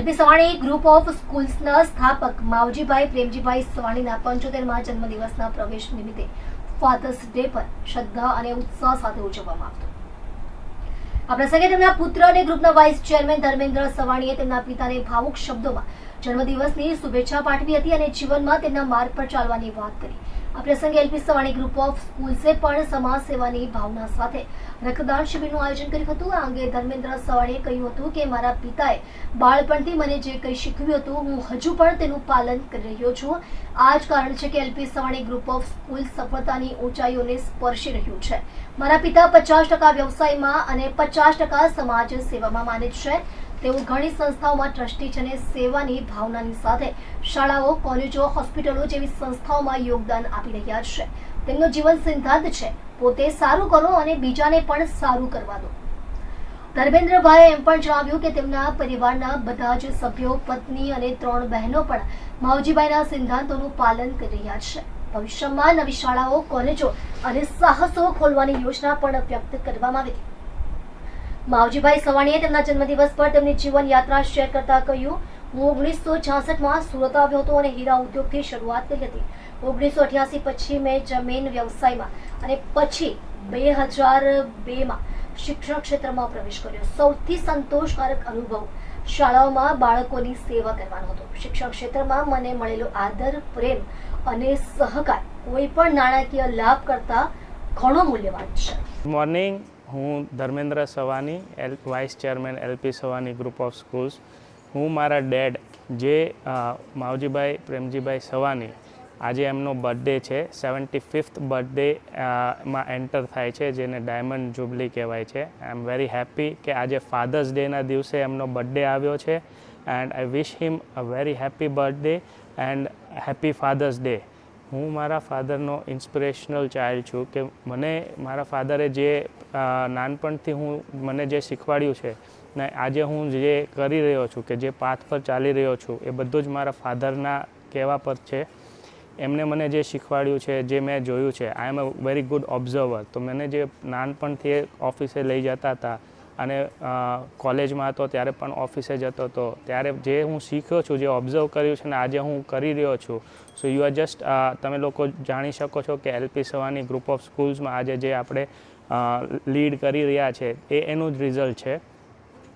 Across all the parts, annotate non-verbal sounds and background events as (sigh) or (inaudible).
LP Savani group of સ્કૂલ્સના સ્થાપક માવજીભાઈ પ્રેમજીભાઈ સવાણીના પંચોતેરમાં જન્મદિવસના પ્રવેશ નિમિત્તે ફાધર્સ ડે પર શ્રદ્ધા અને ઉત્સાહ સાથે ઉજવવામાં આવતો. આ પ્રસંગે તેમના પુત્ર અને ગ્રુપના વાઇસ ચેરમેન ધર્મેન્દ્ર સવાણીએ તેમના પિતાને ભાવુક શબ્દોમાં જન્મદિવસની શુભેચ્છા પાઠવી હતી અને જીવનમાં તેમના માર્ગ પર ચાલવાની વાત કરી. આ પ્રસંગે એલપી સવાણી ગ્રુપ ઓફ સ્કૂલ્સે પણ સમાજ સેવાની ભાવના સાથે રક્તદાન શિબિરનું આયોજન કર્યું હતું. આ અંગે ધર્મેન્દ્ર સવાણીએ કહ્યું હતું કે, મારા પિતાએ બાળપણથી મને જે કંઈ શીખવ્યું હતું, હું હજુ પણ તેનું પાલન કરી રહ્યો છું. આ જ કારણ છે કે LP Savani group of school સફળતાની ઊંચાઈઓને સ્પર્શી રહ્યું છે. મારા પિતા પચાસ ટકા વ્યવસાયમાં અને પચાસ ટકા સમાજ સેવામાં માને છે. તેઓ ઘણી સંસ્થાઓમાં ટ્રસ્ટી છે અને સેવાની ભાવનાની સાથે શાળાઓ, કોલેજો, હોસ્પિટલો જેવી સંસ્થાઓમાં યોગદાન આપી રહ્યા છે. તેમનો જીવન સિદ્ધાંત છે, પોતે સારું કરો અને બીજાને પણ સારું કરવા દો. ધર્મેન્દ્રભાઈએ એમ પણ જણાવ્યું કે તેમના પરિવારના બધા જ સભ્યો, પત્ની અને ત્રણ બહેનો પણ માવજીભાઈના સિદ્ધાંતોનું પાલન કરી રહ્યા છે. ભવિષ્યમાં નવી શાળાઓ, કોલેજો અને સાહસો ખોલવાની યોજના પણ વ્યક્ત કરવામાં આવી. હતી માવજીભાઈ સવાણીએ તેમના જન્મદિવસ પર તેમની જીવન યાત્રા શેર કરતા કહ્યું, હું ઓગણીસો છાસઠમાં સુરત આવ્યો હતો અને હીરા ઉદ્યોગથી શરૂઆત કરી હતી. ઓગણીસો અઠ્યાસી પછી મેં જમીન વ્યવસાયમાં અને પછી બે હજાર બેમાં શિક્ષણ ક્ષેત્રમાં પ્રવેશ કર્યો. સૌથી સંતોષકારક અનુભવ શાળાઓમાં બાળકોની સેવા કરવાનો હતો. શિક્ષણ ક્ષેત્રમાં મને મળેલો આદર, પ્રેમ અને સહકાર કોઈ પણ નાણાકીય લાભ કરતા ઘણો મૂલ્યવાન છે. મોર્નિંગ હું Dharmendra Savani, L, vice chairman LP Savani group of schools. હું મારા ડેડ જે માવજીભાઈ, પ્રેમજીભાઈ સવાની, આજે એમનો બર્થડે છે, સેવન્ટી ફિફ્થ બર્થડે માં એન્ટર થાય છે, જેને ડાયમંડ જુબલી કહેવાય છે. આઈ એમ વેરી હેપી કે આજે ફાધર્સ ડેના દિવસે એમનો બર્થડે આવ્યો છે, and I wish him a very happy birthday and happy father's day. હું મારા ફાધરનો ઇન્સ્પિરેશનલ ચાઇલ્ડ છું કે મને મારા ફાધરે જે નાનપણથી હું મને જે શીખવાડ્યું છે ને આજે હું જે કરી રહ્યો છું કે જે પાથ પર ચાલી રહ્યો છું એ બધું જ મારા ફાધરના કહેવા પર છે. એમને મને જે શીખવાડ્યું છે, જે મેં જોયું છે I am a very good observer તો મને જે નાનપણથી ઓફિસે લઈ જતા હતા અને કોલેજમાં હતો, ત્યારે પણ ઓફિસે જતો હતો. ત્યારે જે હું શીખ્યો છું, જે ઓબ્ઝર્વ કર્યું છે ને આજે હું કરી રહ્યો છું સો યુ આર જસ્ટ તમે લોકો જાણી શકો છો કે L P Savani group of સ્કૂલ્સમાં આજે જે આપણે લીડ કરી રહ્યા છે, એ એનું જ રિઝલ્ટ છે.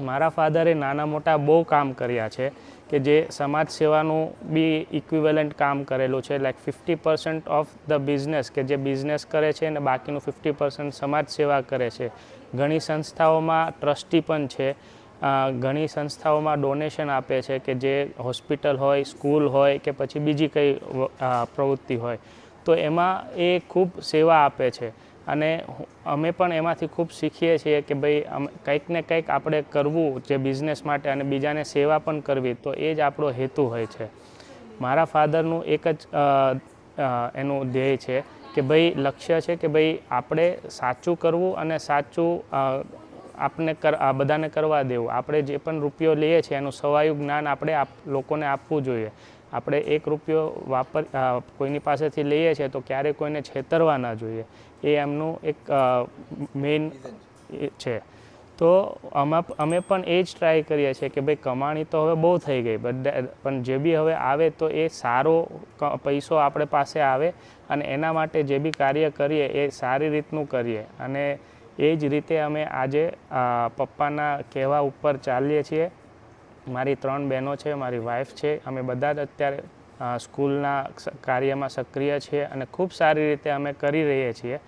મારા ફાધરે નાના મોટા બહુ કામ કર્યા છે કે જે સમાજ સેવાનું બી ઇક્વિવેલન્ટ કામ કરેલું છે. Like fifty percent of the business કે જે બિઝનેસ કરે છે અને બાકીનું ફિફ્ટી પર્સન્ટ સમાજ સેવા કરે છે. ઘણી સંસ્થાઓમાં ટ્રસ્ટી પણ છે. ઘણી સંસ્થાઓમાં ડોનેશન આપે છે કે જે હોસ્પિટલ હોય સ્કૂલ હોય કે પછી બીજી કંઈ પ્રવૃત્તિ હોય. તો એમાં એ ખૂબ સેવા આપે છે. અને અમે પણ એમાંથી ખૂબ શીખીએ છીએ કે ભાઈ કંઈક ને કંઈક આપણે કરવું જે બિઝનેસ માટે અને બીજાને સેવા પણ કરવી, તો એ જ આપણો હેતુ હોય છે. મારા ફાધરનું એક જ એનું ધ્યેય છે કે ભાઈ લક્ષ્ય છે કે ભાઈ આપણે સાચું કરવું અને સાચું આપને કર, આ બધાને કરવા દેવું. આપણે જે પણ રૂપિયો લઈએ છીએ એનું સવાયું જ્ઞાન આપણે આપ લોકોને આપવું જોઈએ. આપણે એક રૂપિયો વાપર કોઈની પાસેથી લઈએ છીએ તો ક્યારેય કોઈને છેતરવા ના જોઈએ. એ એમનું એક મેઇન છે. તો આમાં અમે પણ એ જ ટ્રાય કરીએ છીએ કે ભાઈ કમાણી તો હવે બહુ થઈ ગઈ બટ પણ જે બી હવે આવે તો એ સારો પૈસો આપણે પાસે આવે અને એના માટે જે બી કાર્ય કરીએ એ સારી રીતનું કરીએ. અને એ જ રીતે અમે આજે પપ્પાના કહેવા ઉપર ચાલીએ છીએ. મારી ત્રણ બહેનો છે, મારી વાઈફ છે. અમે બધા જ અત્યારે સ્કૂલના કાર્યમાં સક્રિય છીએ અને ખૂબ સારી રીતે અમે કરી રહીએ છીએ.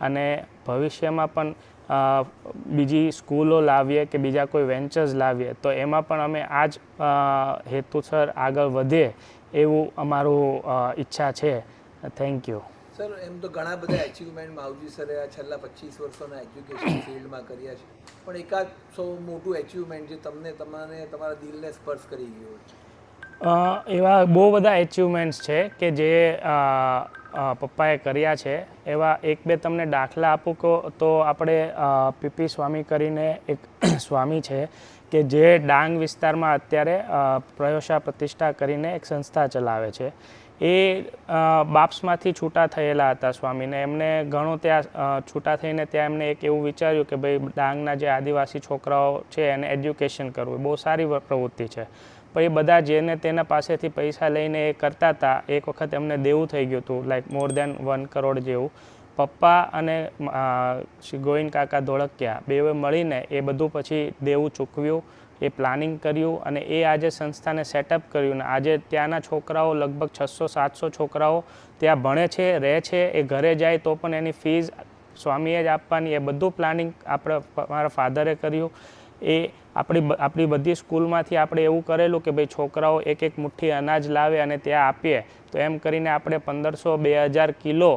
અને ભવિષ્યમાં પણ બીજી સ્કૂલો લાવીએ કે બીજા કોઈ વેન્ચર્સ લાવીએ, તો એમાં પણ અમે આ જ હેતુસર આગળ વધીએ એવું અમારું ઈચ્છા છે. થેન્ક યુ સર, એમ તો ઘણા બધા એચિવમેન્ટ માવજી સરે આ છેલ્લા પચીસ વર્ષોના એજ્યુકેશન ફિલ્ડમાં કર્યા છે. પણ એકાદ સૌ મોટું એચિવમેન્ટ જે તમને તમારે તમારા દિલને સ્પર્શ કરી ગયું છે એવા બહુ બધા એચિવમેન્ટ્સ છે કે જે પપ્પાએ કર્યા છે. એવા એક બે તમને દાખલા આપું કહો તો આપણે પીપી સ્વામી કરીને એક (clears throat) સ્વામી છે કે જે ડાંગ વિસ્તારમાં અત્યારે પ્રયોશા પ્રતિષ્ઠા કરીને એક સંસ્થા ચલાવે છે. એ બાપ્સમાંથી છૂટા થયેલા હતા સ્વામીને. એમને ઘણું ત્યાં છૂટા થઈને ત્યાં એમને એક એવું વિચાર્યું કે ભાઈ ડાંગના જે આદિવાસી છોકરાઓ છે એને એજ્યુકેશન કરવું. બહુ સારી પ્રવૃત્તિ છે. પણ એ બધા જેને તેના પાસેથી પૈસા લઈને એ કરતા હતા એક વખત એમને દેવું થઈ ગયું હતું, like more than one crore જેવું. પપ્પા અને શ્રી ગોવિંદ કાકા ધોળકિયા બેવે મળીને એ બધું પછી દેવું ચૂકવ્યું, એ પ્લાનિંગ કર્યું અને એ આજે સંસ્થાને સેટઅપ કર્યું ને આજે ત્યાંના છોકરાઓ લગભગ છસો, સાતસો છોકરાઓ ત્યાં ભણે છે, રહે છે, એ ઘરે જાય તો પણ એની ફીઝ સ્વામીએ જ આપવાની, એ બધું પ્લાનિંગ આપણે મારા ફાધરે કર્યું. એ આપણી આપણી બધી સ્કૂલમાંથી આપણે એવું કરેલું કે ભાઈ છોકરાઓ એક એક મુઠ્ઠી અનાજ લાવે અને ત્યાં આપીએ. તો એમ કરીને આપણે પંદરસો, બે હજાર કિલો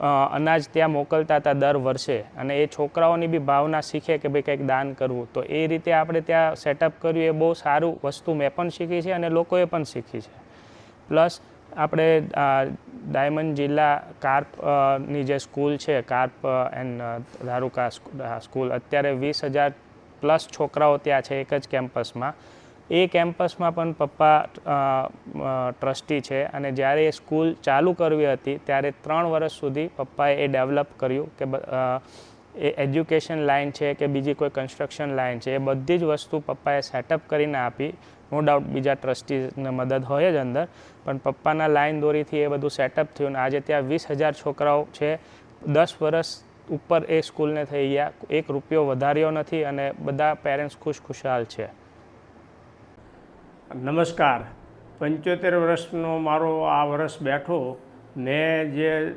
અનાજ ત્યાં મોકલતા હતા દર વર્ષે. અને એ છોકરાઓની બી ભાવના શીખે કે ભાઈ કંઈક દાન કરવું. તો એ રીતે આપણે ત્યાં સેટઅપ કર્યું. એ બહુ સારું વસ્તુ મેં પણ શીખી છે અને લોકોએ પણ શીખી છે. પ્લસ આપણે ડાયમંડ જિલ્લા કાર્પની જે સ્કૂલ છે, કાર્પ એન્ડ ધારુકા સ્કૂલ, અત્યારે વીસ હજાર પ્લસ છોકરાઓ ત્યાં છે એક જ કેમ્પસમાં. એ કેમ્પસમાં પણ પપ્પા ટ્રસ્ટી છે અને જ્યારે એ સ્કૂલ ચાલુ કરવી હતી ત્યારે ત્રણ વર્ષ સુધી પપ્પાએ એ ડેવલપ કર્યું કે એ એજ્યુકેશન લાઇન છે કે બીજી કોઈ કન્સ્ટ્રક્શન લાઇન છે એ બધી જ વસ્તુ પપ્પાએ સેટઅપ કરીને આપી. નો ડાઉટ બીજા ટ્રસ્ટીને મદદ હોય જ અંદર. પણ પપ્પાના લાઇન દોરીથી એ બધું સેટઅપ થયું અને આજે ત્યાં વીસ હજાર છોકરાઓ છે. દસ વર્ષ ઉપર એ સ્કૂલને થઈ ગયા. એક રૂપિયો વધાર્યો નથી અને બધા પેરેન્ટ્સ ખુશ ખુશાલ છે. નમસ્કાર. પંચોતેર વર્ષનો મારો આ વર્ષ બેઠો મેં જે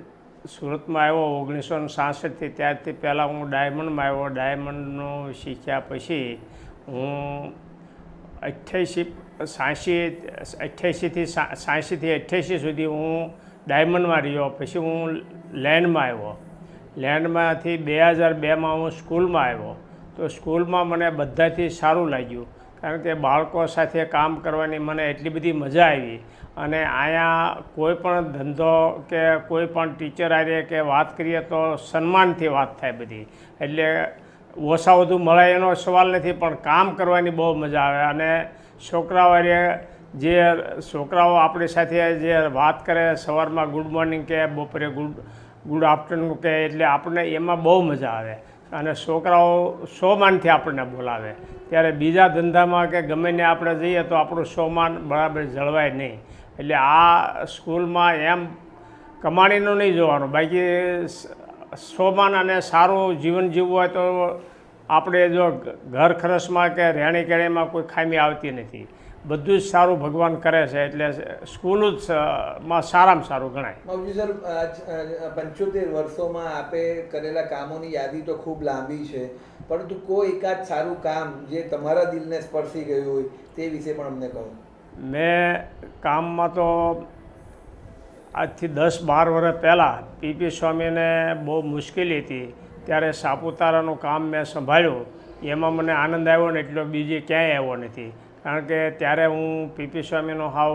સુરતમાં આવ્યો ઓગણીસો સાસઠથી, ત્યારથી પહેલાં હું ડાયમંડમાં આવ્યો. ડાયમંડનો શીખ્યા પછી હું અઠ્યાસી, સાંસી, અઠ્યાસીથી સાંસીથી અઠ્યાસી સુધી હું ડાયમંડમાં રહ્યો. પછી હું લેન્ડમાં આવ્યો. લેન્ડમાંથી બે હજાર બેમાં હું સ્કૂલમાં આવ્યો. તો સ્કૂલમાં મને બધાથી સારું લાગ્યું. કારણ કે બાળકો સાથે કામ કરવાની મને એટલી બધી મજા આવી. અને અહીંયા કોઈ પણ ધંધો કે કોઈ પણ ટીચર આરે કે વાત કરીએ તો સન્માનથી વાત થાય બધી. એટલે ઓછા વધુ મળે એનો સવાલ નથી, પણ કામ કરવાની બહુ મજા આવે. અને છોકરાઓ જે છોકરાઓ આપણી સાથે જે વાત કરે સવારમાં ગુડ મોર્નિંગ કે બપોરે ગુડ ગુડ આફ્ટરનૂન કે એટલે આપણને એમાં બહુ મજા આવે. અને છોકરાઓ સોમાનથી આપણને બોલાવે. ત્યારે બીજા ધંધામાં કે ગમે ને આપણે જઈએ તો આપણું સોમાન બરાબર જળવાય નહીં. એટલે આ સ્કૂલમાં એમ કમાણીનું નહીં જોવાનું. બાકી સોમાન અને સારું જીવન જીવવું હોય તો આપણે જો ઘર ખરસમાં કે રહેણી કેણીમાં કોઈ ખામી આવતી નથી. બધું જ સારું ભગવાન કરે છે એટલે સ્કૂલ જ માં સારામાં સારું ગણાય. સર પંચોતેર વર્ષોમાં આપે કરેલા કામોની યાદી તો ખૂબ લાંબી છે પરંતુ કોઈ એકાદ સારું કામ જે તમારા દિલને સ્પર્શી ગયું હોય તે વિશે પણ અમને કહો. મેં કામમાં તો આજથી દસ બાર વર્ષ પહેલાં પીપી સ્વામીને બહુ મુશ્કેલી હતી. ત્યારે સાપુતારાનું કામ મેં સંભાળ્યું. એમાં મને આનંદ આવ્યો ને એટલો બીજે ક્યાંય આવ્યો નથી. કારણ કે ત્યારે હું પીપી સ્વામીનો હાવ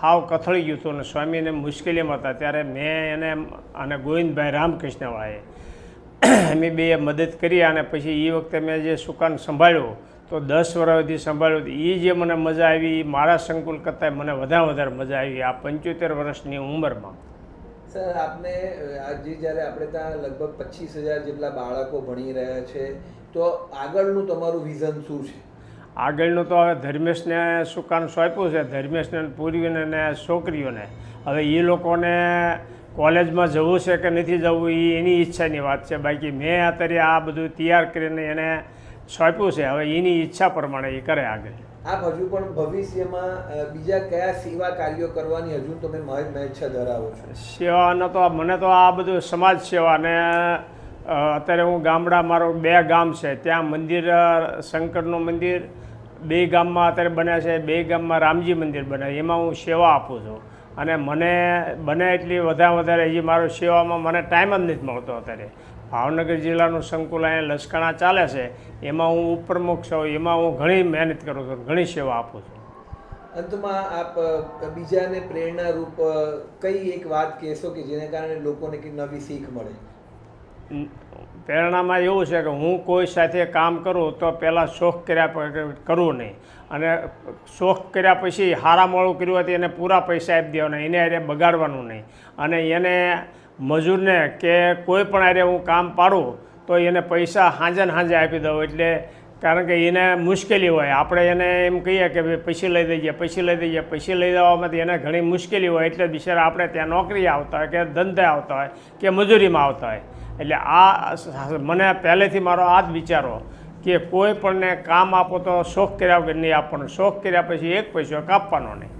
હાવ કથળી ગયું હતું અને સ્વામીને મુશ્કેલીમાં હતા. ત્યારે મેં એને અને ગોવિંદભાઈ રામકૃષ્ણવાળાએ અમે બે મદદ કરી અને પછી એ વખતે મેં જે સુકાન સંભાળ્યું, તો દસ વર્ષથી સંભાળ્યું. એ જે મને મજા આવી મારા સંકુલ કરતાં મને વધારે વધારે મજા આવી. આ પંચોતેર વર્ષની ઉંમરમાં. સર, આપને આજે જ્યારે આપણે ત્યાં લગભગ પચીસ હજાર જેટલા બાળકો ભણી રહ્યા છે, તો આગળનું તમારું વિઝન શું છે? આગળનું તો હવે ધર્મેશને સુકાન સોંપ્યું છે? ધર્મેશને, પૂર્વીને ને છોકરીઓને. હવે એ લોકોને કોલેજમાં જવું છે કે નથી જવું એ એની ઈચ્છાની વાત છે. બાકી મેં અત્યારે આ બધું તૈયાર કરીને એને સોંપ્યું છે. હવે એની ઈચ્છા પ્રમાણે એ કરે આગળ. આપ હજુ પણ ભવિષ્યમાં બીજા કયા સેવા કાર્યો કરવાની હજુ તમે ઈચ્છા ધરાવો છો? સેવાનો તો મને તો આ બધું સમાજ સેવા ને અત્યારે હું ગામડા, મારો બે ગામ છે. ત્યાં મંદિર શંકરનું મંદિર, બે ગામમાં અત્યારે બન્યા છે, બે ગામમાં રામજી મંદિર બન્યા એમાં હું સેવા આપું છું. અને મને બને એટલી વધારે વધારે, હજી મારો સેવામાં મને ટાઈમ જ નથી મળતો અત્યારે. ભાવનગર જિલ્લાનું સંકુલ અહીંયા લસકાણા ચાલે છે. એમાં હું ઉપપ્રમુખ છું. એમાં હું ઘણી મહેનત કરું છું. ઘણી સેવા આપું છું. અંતમાં આપ બીજાને પ્રેરણારૂપ કઈ એક વાત કહેશો કે જેને કારણે લોકોને કંઈક નવી શીખ મળે? પ્રેરણામાં એવું છે કે હું કોઈ સાથે કામ કરું તો પહેલાં શોખ કર્યા કરવું નહીં. અને શોખ કર્યા પછી હારા મોડું કર્યું હતી એને પૂરા પૈસા આપી દેવાના. એને એને બગાડવાનું નહીં. અને એને મજૂરને કે કોઈ પણ આરે હું કામ પાડું, તો એને પૈસા હાંજે ને હાંજે આપી દઉં. એટલે કારણ કે એને મુશ્કેલી હોય. આપણે એને એમ કહીએ કે ભાઈ પૈસા લઈ દઈએ પૈસા લઈ દઈએ પૈસા લઈ દેવામાંથી એને ઘણી મુશ્કેલી હોય. એટલે બિચારા આપણે ત્યાં નોકરી આવતા હોય કે ધંધે આવતા હોય કે મજૂરીમાં આવતા હોય. એટલે આ મને પહેલેથી મારો આ જ વિચારો કે કોઈ પણને કામ આપો તો શોખ કર્યા વગર નહીં આપવાનો. શોખ કર્યા પછી એક પૈસો કાપવાનો નહીં.